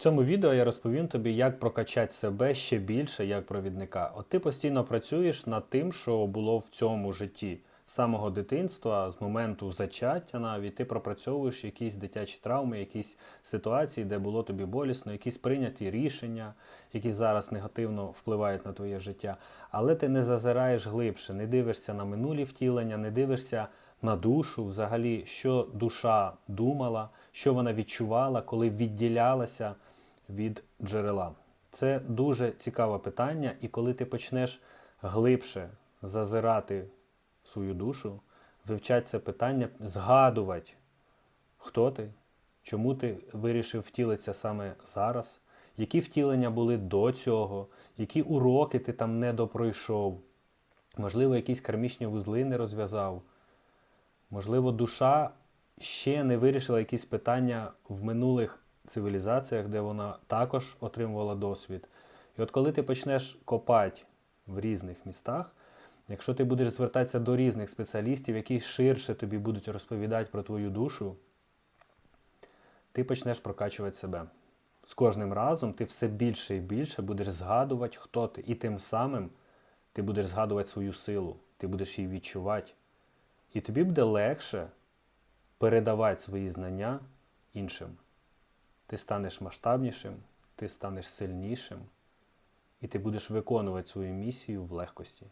цьому відео я розповім тобі, як прокачати себе ще більше як провідника. От ти постійно працюєш над тим, що було в цьому житті з самого дитинства, з моменту зачаття навіть ти пропрацьовуєш якісь дитячі травми, якісь ситуації, де було тобі болісно, якісь прийняті рішення, які зараз негативно впливають на твоє життя. Але ти не зазираєш глибше, не дивишся на минулі втілення, не дивишся на душу, взагалі, що душа думала, що вона відчувала, коли відділялася від джерела. Це дуже цікаве питання, і коли ти почнеш глибше зазирати свою душу, вивчати це питання, згадувати, хто ти, чому ти вирішив втілитися саме зараз, які втілення були до цього, які уроки ти там не допройшов, можливо, якісь кармічні вузли не розв'язав. Можливо, душа ще не вирішила якісь питання в минулих цивілізаціях, де вона також отримувала досвід. І от коли ти почнеш копати в різних містах, якщо ти будеш звертатися до різних спеціалістів, які ширше тобі будуть розповідати про твою душу, ти почнеш прокачувати себе. З кожним разом ти все більше і більше будеш згадувати, хто ти. І тим самим ти будеш згадувати свою силу, ти будеш її відчувати. І тобі буде легше передавати свої знання іншим. Ти станеш масштабнішим, ти станеш сильнішим, і ти будеш виконувати свою місію в легкості.